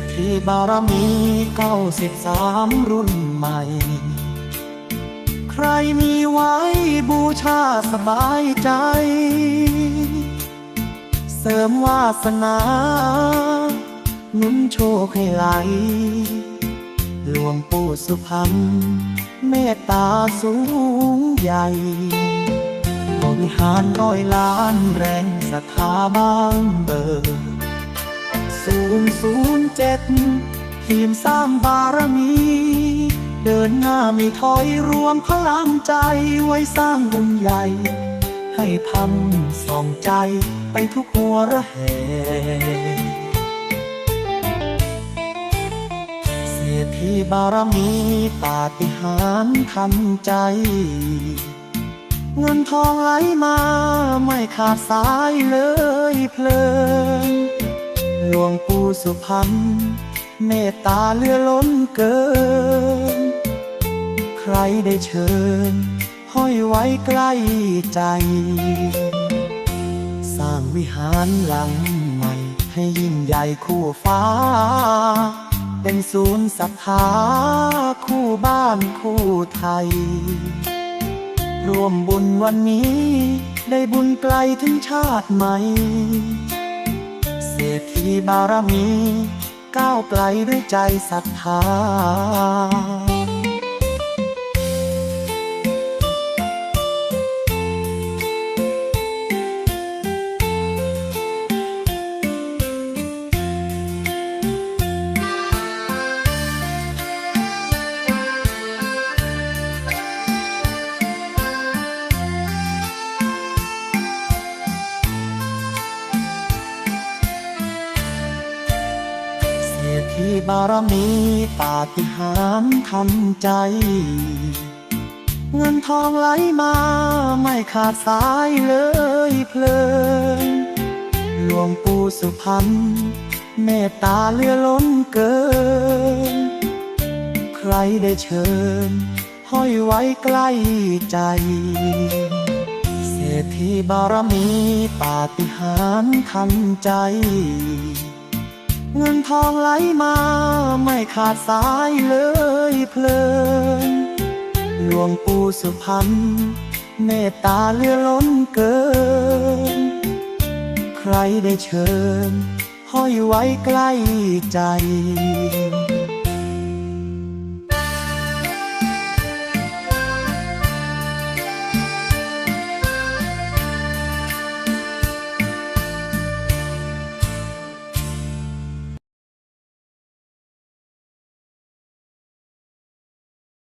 ษฐีบารมีเก้าสิบสามรุ่นใหม่ ใครมีไว้บูชาสบายใจ เสริมวาสนาหนุนโชคให้ไหล หลวงปู่สุพรรณเมตตาสูงใหญ่บริหารร้อยล้านแรงศรัทธาบ้างเบิก ศูนย์ศูนย์เจ็ดทีมสร้างบารมี เดินหน้าไม่ถอยรวมพลังใจไว้สร้างบุญใหญ่ ให้ทำส่องใจไปทุกหัวระแหงเศรษฐีบารมีปาฏิหาริย์ทันใจ เงินทองไหลมาไม่ขาดสายเลยเพลิน หลวงปู่สุพรรณเมตตาเลือล้นเกิน ใครได้เชิญ ห้อยไว้ใกล้ใจ สร้างวิหารหลังใหม่ให้ยิ่งใหญ่คู่ฟ้า เป็นศูนย์ศรัทธาคู่บ้านคู่ไทย ร่วมบุญวันนี้ ได้บุญไกลถึงชาติใหม่ ศรษฐีบารมี ก้าวไกลด้วยใจศรัทธา เศรษฐีบารมีปาฏิหาริย์ทันใจ เงินทองไหลมาไม่ขาดสายเลยเพลินหลวงปู่สุพรรณเมตตาเลือล้นเกิน ใครได้เชิญ ห้อยไว้ใกล้ใจ เศรษฐีบารมีปาฏิหาริย์ทันใจ เงินทองไหลมาไม่ขาดสายเลยเพลิน หลวงปู่สุพรรณเมตตาเลือล้นเกิน ใครได้เชิญ ห้อยไว้ใกล้ใจ